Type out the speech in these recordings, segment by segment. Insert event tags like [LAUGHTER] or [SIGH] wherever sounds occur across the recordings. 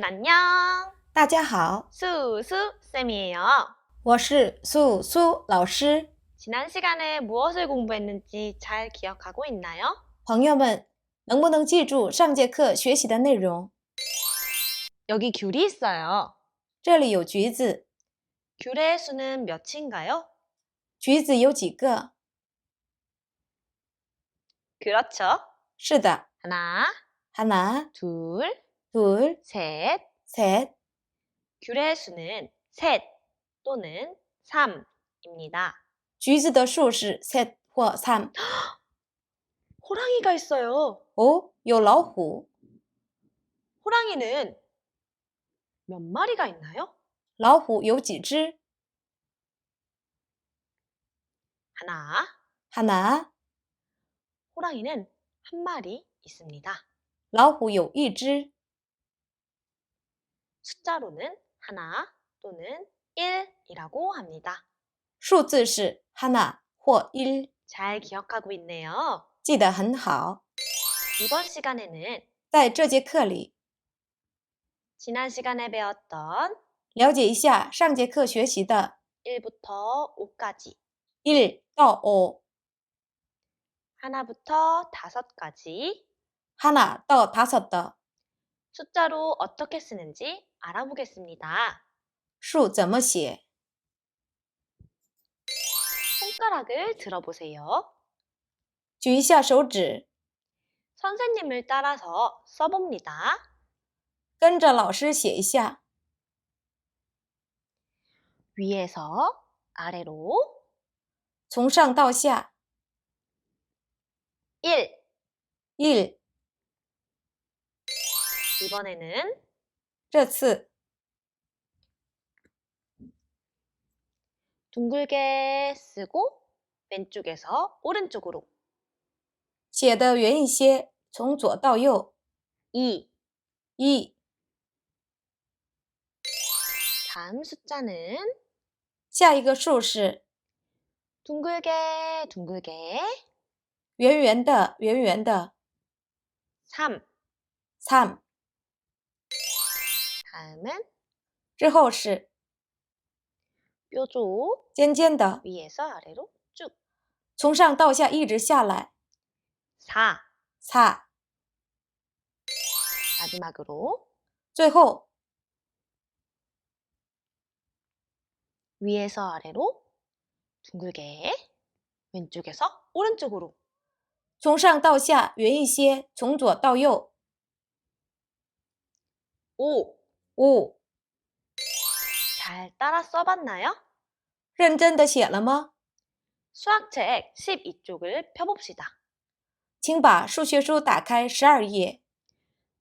여러분 안녕. 大家好， 수수 쌤이에요. 我是苏苏老师。 지난 시간에 무엇을 공부했는지 잘 기억하고 있나요? 朋友们，能不能记住上节课学习的内容？ 여기 귤이 있어요. 这里有橘子， 귤의 수는 몇인가요? 橘子有几个？ 그렇죠. 是的， 하나, 하나, 둘, 둘, 셋. 셋. 귤의 수는 셋 또는 삼입니다. 橘子的数是 셋 或三。 [GASPS] 호랑이가 있어요. 哦，有老虎， 호랑이는 몇 마리가 있나요? 老虎有几只？ 하나. 하나， 호랑이는 한 마리 있습니다. 老虎有一只。 숫자로는 하나 또는 1이라고 합니다. 数字是 하나 或 일， 잘 기억하고 있네요. 记得很好。 이번 시간에는 在这节课里， 지난 시간에 배웠던 了解一下上节课学习的 1부터 5까지, 1到5， 하나부터 다섯까지 하나到다섯的 숫자로 어떻게 쓰는지 알아보겠습니다. 数怎么写？ 손가락을 들어보세요. 举一下手指， 선생님을 따라서 써봅니다. 跟着老师写一下。 위에서 아래로 从上到下， 1. 一， 이번에는 这次 둥글게 쓰고 왼쪽에서 오른쪽으로 写的圆一些，从左到右。 2. 一， 다음 숫자는 下一个数是 둥글게 둥글게 圆圆的，圆圆的 3. 三， 다음은 之后是 뾰족 尖尖的， 위에서 아래로 쭉 从上到下一直下来。 4. 擦， 마지막으로 最后 위에서 아래로 둥글게 왼쪽에서 오른쪽으로 从上到下圆一些，从左到右。 5. 五， 잘 따라 써봤나요? 认真的写了吗？ 수학책 12쪽을 펴봅시다. 请把数学书打开十二页，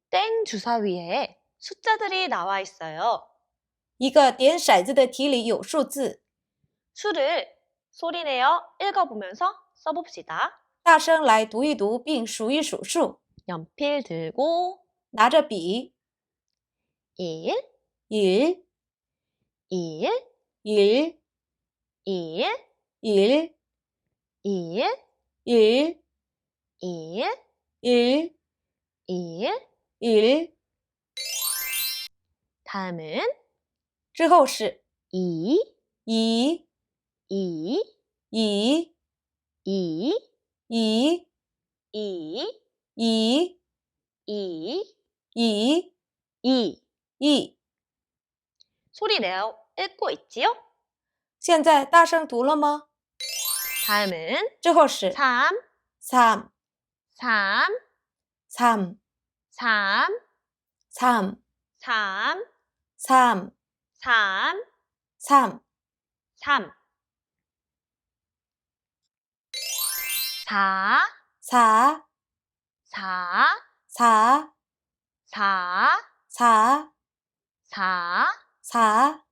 땡 주사 위에 숫자들이 나와 있어요. 一个点骰子的题里有数字， 수를 소리내어 읽어보면서 써봅시다. 大声来读一读并数一数数。 연필 들고 拿着笔， 1, 一， 1, 一， 1, 一， 1, 一， 1, 一， 1. 一， 다음은 之后是 2, 一， 2, 一， 2, 一， 2, 一， 2, 一， 2. 이 소리 내어 읽고 있지요? 现在 다성 读了吗? 다음은 之后是 3, 3, 3, 3, 3, 3, 3, 3, 3, 3, 3, 4, 4, 4, 4, 4, 4, 사, 사,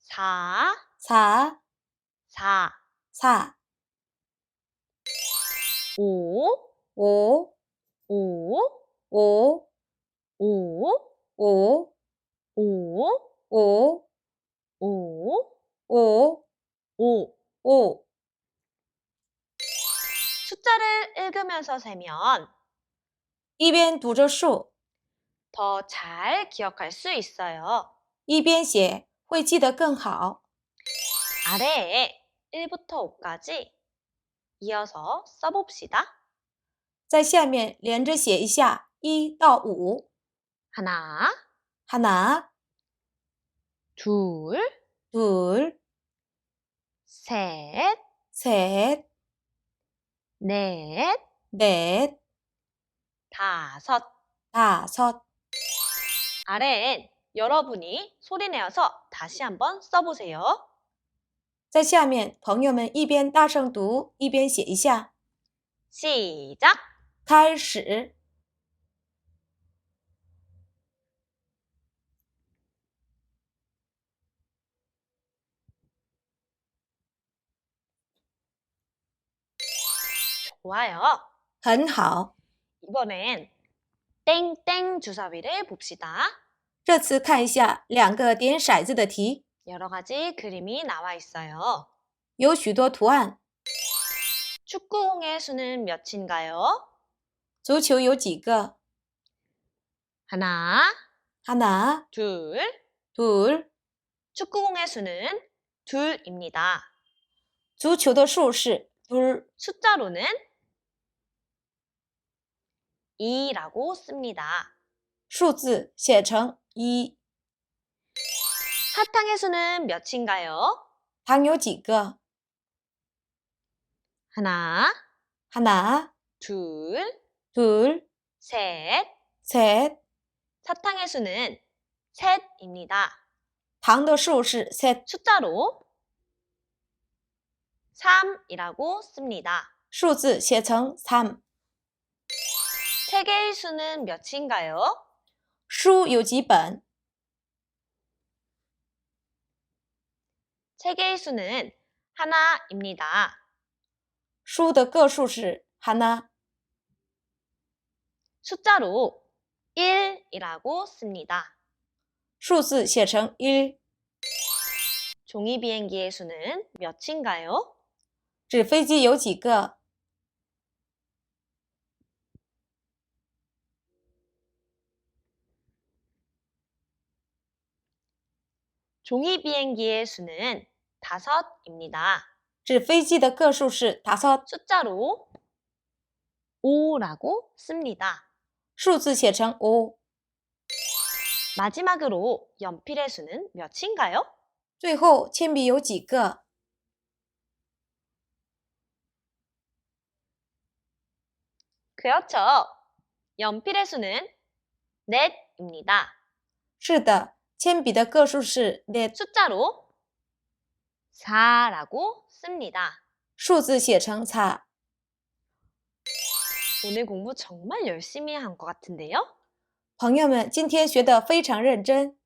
사, 사, 사, 사, 오, 오, 오, 오, 오, 오, 오, 오, 오, 오, 오, 오. 숫자를 읽으면서 세면 一边读着数， 더 잘 기억할 수 있어요. 一边写会记得更好。 아래에 1부터 5까지 이어서 써봅시다. 在下面连着写一下一到五。 하나, 하나, 둘, 둘, 셋, 셋, 넷, 넷, 다섯. 다섯. 아래엔 여러분이 소리내어서 다시 한번 써보세요. 在下面，朋友们一边大声读，一边写一下。 시작! 开始， 좋아요. 很好。 이번엔 땡땡 주사위를 봅시다. 这次看一下两个点骰子的题， 여러 가지 그림이 나와 있어요. 有许多图案。 축구공의 수는 몇인가요? 足球有几个？ 하나, 하나, 둘. 둘。 축구공의 수는 둘입니다. 足球的数是 둘， 숫자로는 2라고 씁니다. 数字写成一。 사탕의 수는 몇인가요? 糖有几个？ 하나, 하나, 둘, 둘, 셋. 셋。 사탕의 수는 셋입니다. 糖的数是 셋， 숫자로 3이라고 씁니다. 数字写成三。 책의 수는 몇인가요? 书有几本？ 책의 수는 하나입니다. 书的个数是 하나， 숫자로 1이라고 씁니다. 数字写成一。 종이 비행기의 수는 몇인가요? 纸飞机有几个？ 종이 비행기의 수는 다섯입니다. 纸飞机的个数是 다섯， 숫자로 5라고 씁니다. 数字写成五。 마지막으로 연필의 수는 몇인가요? 最后，铅笔有几个？ 그렇죠. 연필의 수는 넷입니다. 是的， 铅笔的个数是 넷， 숫자로 4라고 씁니다. 数字写成 사。 오늘 공부 정말 열심히 한 것 같은데요? 朋友们，今天学的非常认真，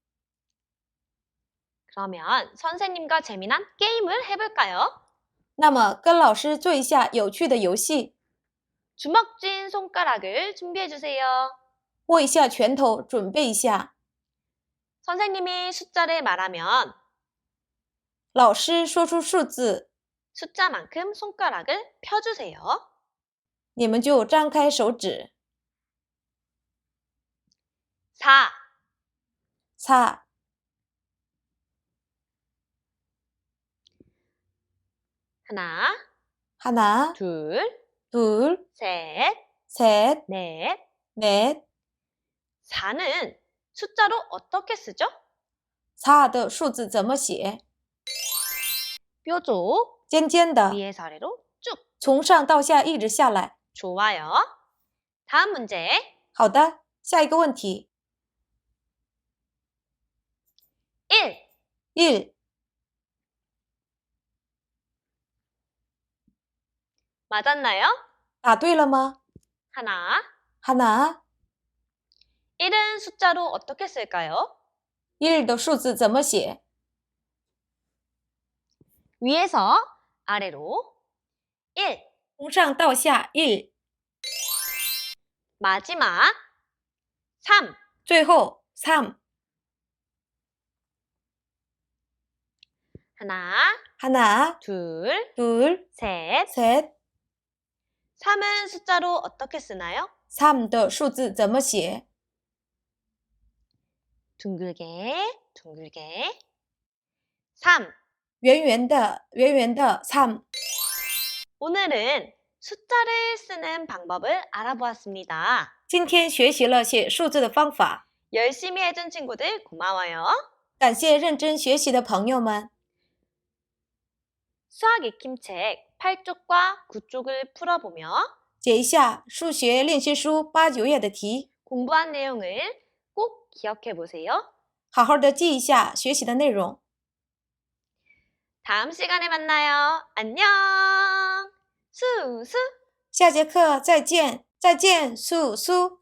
그러면 선생님과 재미난 게임을 해볼까요? 那么跟老师做一下有趣的游戏， 주먹 쥔 손가락을 준비해주세요. 握一下拳头，准备一下。 선생님이 숫자를 말하면 老师说出数字， 숫자만큼 손가락을 펴주세요. 你们就张开手指。 4, 사, 하나, 하나, 둘, 둘, 셋, 셋, 넷. 넷. 4는 숫자로 어떻게 쓰죠? 4的数字怎么写？ 뾰족 尖尖的， 위에서 아래로 쭉 从上到下一直下来。 좋아요. 다음 문제 好的，下一个问题。 1. 1 맞았나요? 答对了吗？ 하나. 하나, 1은 숫자로 어떻게 쓸까요? 1的数字怎么写？ 위에서 아래로 1. 从上到下1， 마지막 3. 最后3。 하나, 하나, 둘, 둘, 셋. 셋. 3은 숫자로 어떻게 쓰나요? 3的数字怎么写？ 둥글게, 둥글게. 3. 圆圆的圆圆的3 오늘은 숫자를 쓰는 방법을 알아보았습니다. 今天学习了写数字的方法， 열심히 해준 친구들 고마워요. 感谢认真学习的朋友们。 수학 익힘책 8쪽과 9쪽을 풀어보며 解一下数学练习书八九页的题， 공부한 내용을 꼭 기억해 보세요. 好好的记一下学习的内容。 다음 시간에 만나요. 안녕. 수수. 下节课再见，再见，素苏。